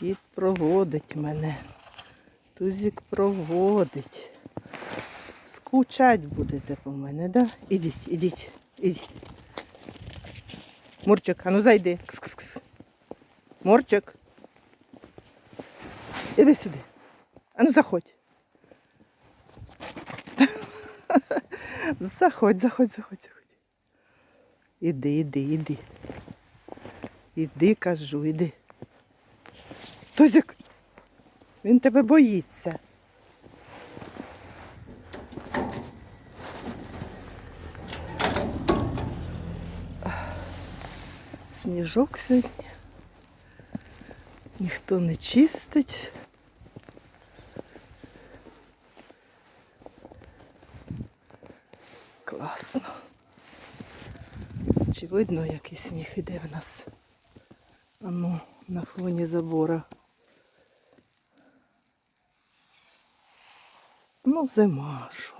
Кіт проводить мене. Тузик проводить. Скучать будете по мене, да? Ідіть, ідіть, ідіть. Мурчик, а ну зайди. Кс-кс-кс. Мурчик. Іди сюди. А ну заходь. Заходь, заходь, заходь, заходь. Іди, іди, іди. Іди, кажу, іди. Тозик, він тебе боїться. Сніжок сьогодні. Ніхто не чистить. Класно. Чи видно, який сніг іде в нас? А ну, на фоні забора. Ну, зима що.